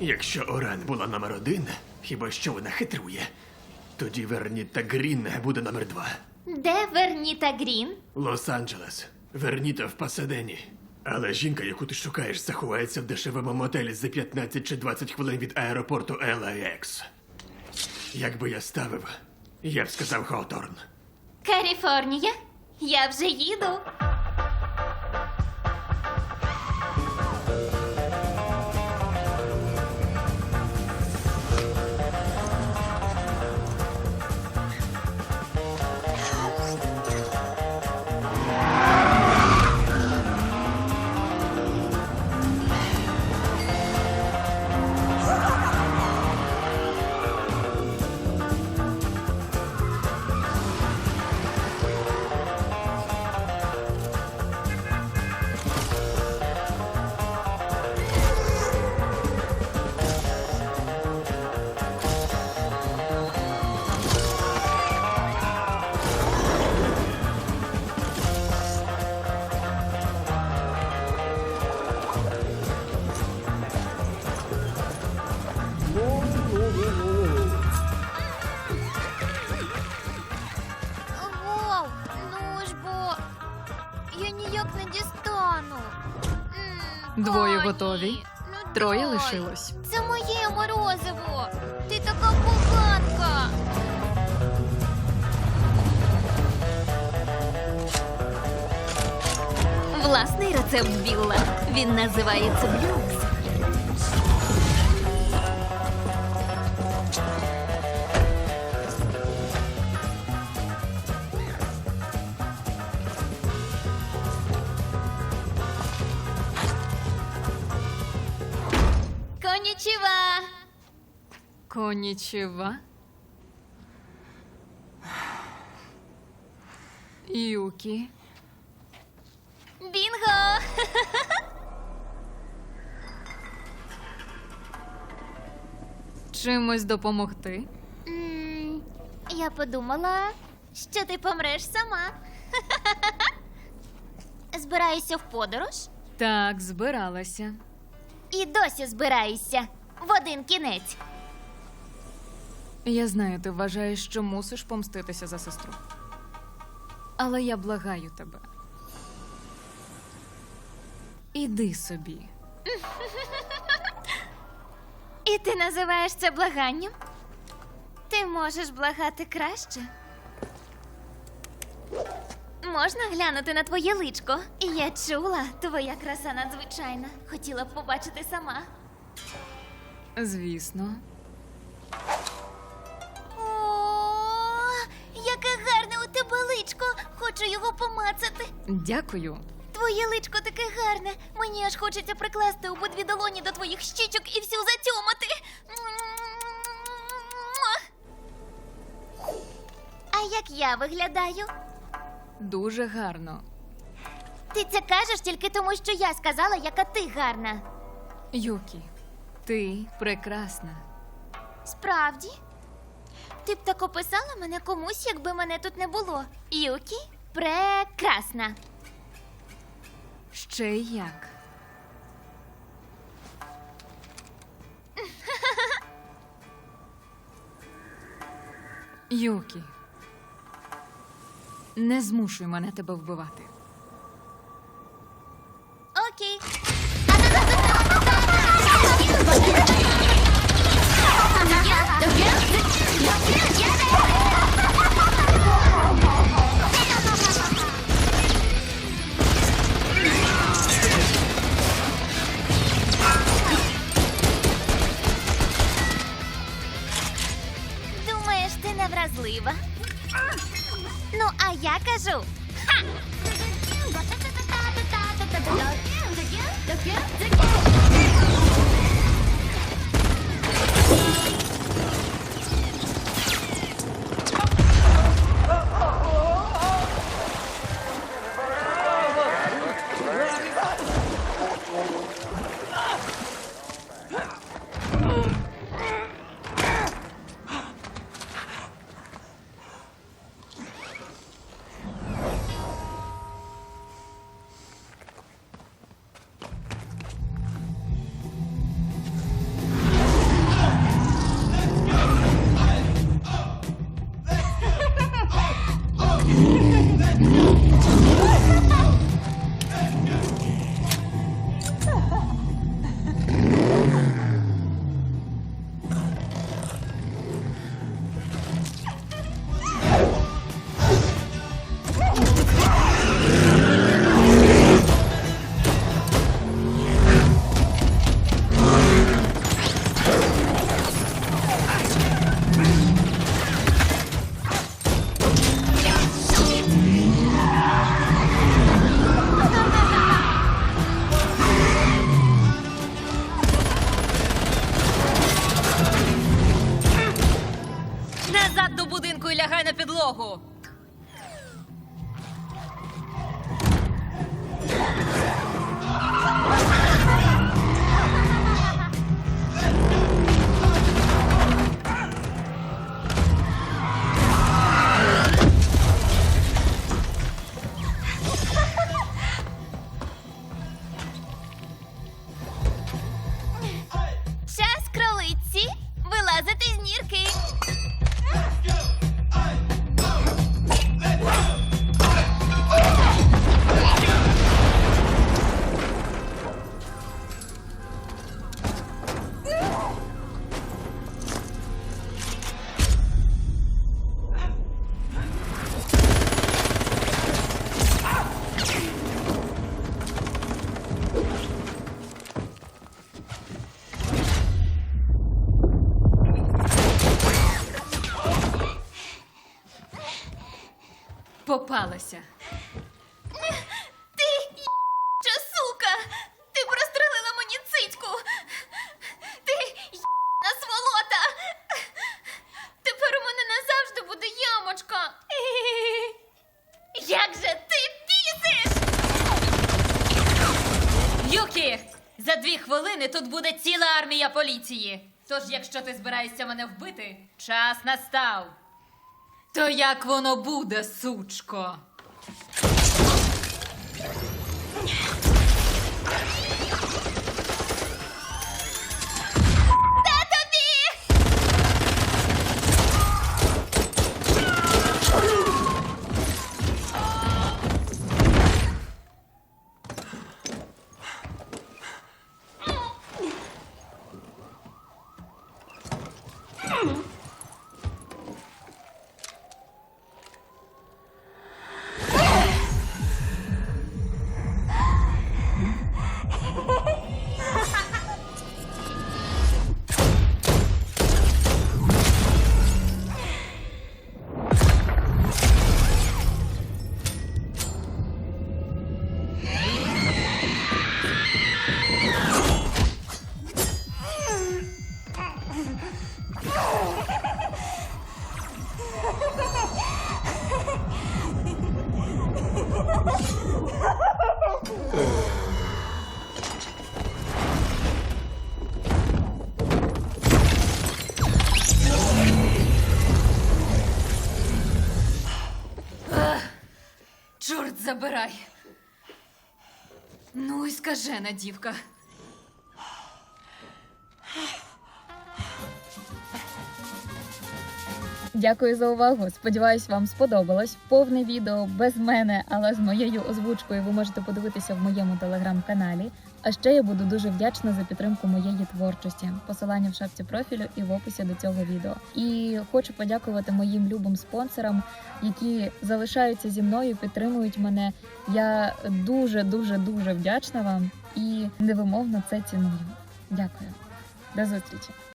Якщо Оран була номер один, хіба що вона хитрує, тоді Верніта Грін буде номер два. Де Верніта Грін? Лос-Анджелес. Верніта в Пасадені. Але жінка, яку ти шукаєш, заховається в дешевому мотелі за 15 чи 20 хвилин від аеропорту LAX. Якби я ставив, я б сказав Хоторн. Каліфорнія? Я вже їду. Двоє готові? ну Троє лишилось. Це моє морозиво. Ти така поганка. Власний рецепт Білла. Він називається блюкс. Конічева. Юкі. Бінго. Чимось допомогти? М, Я подумала, що ти помреш сама. Збираюся в подорож Так, збиралася. і досі збираюся в один кінець. Я знаю, ти вважаєш, що мусиш помститися за сестру. Але я благаю тебе. Іди собі. І ти називаєш це благанням? Ти можеш благати краще. Можна глянути на твоє личко? Я чула, твоя краса надзвичайна. Хотіла б побачити сама. Звісно. Дякую. Твоє личко таке гарне. Мені аж хочеться прикласти обидві долоні до твоїх щічок і всю затьомати. А як я виглядаю? Дуже гарно. Ти це кажеш тільки тому, що я сказала, яка ти гарна. Юкі, ти прекрасна. Справді? Ти б так описала мене комусь, якби мене тут не було. Юкі прекрасна. Ще як. Юкі. Не змушуй мене тебе вбивати. Ну, а я кажу. Ха! Лягай на підлогу. Попалася. Ти що, сука! Ти прострелила мені цицьку! Ти на сволота! Тепер у мене назавжди буде ямочка! Як же ти бісиш! Юкі! За дві хвилини тут буде ціла армія поліції. Тож, якщо ти збираєшся мене вбити, час настав. То як воно буде, сучко? Забирай. Ну і скажена дівка. Дякую за увагу. Сподіваюсь, вам сподобалось. Повне відео без мене, але з моєю озвучкою ви можете подивитися в моєму телеграм-каналі. А ще я буду дуже вдячна за підтримку моєї творчості. Посилання в шапці профілю і в описі до цього відео. І хочу подякувати моїм любим спонсорам, які залишаються зі мною, підтримують мене. Я дуже, дуже, дуже вдячна вам і невимовно це ціную. Дякую. До зустрічі!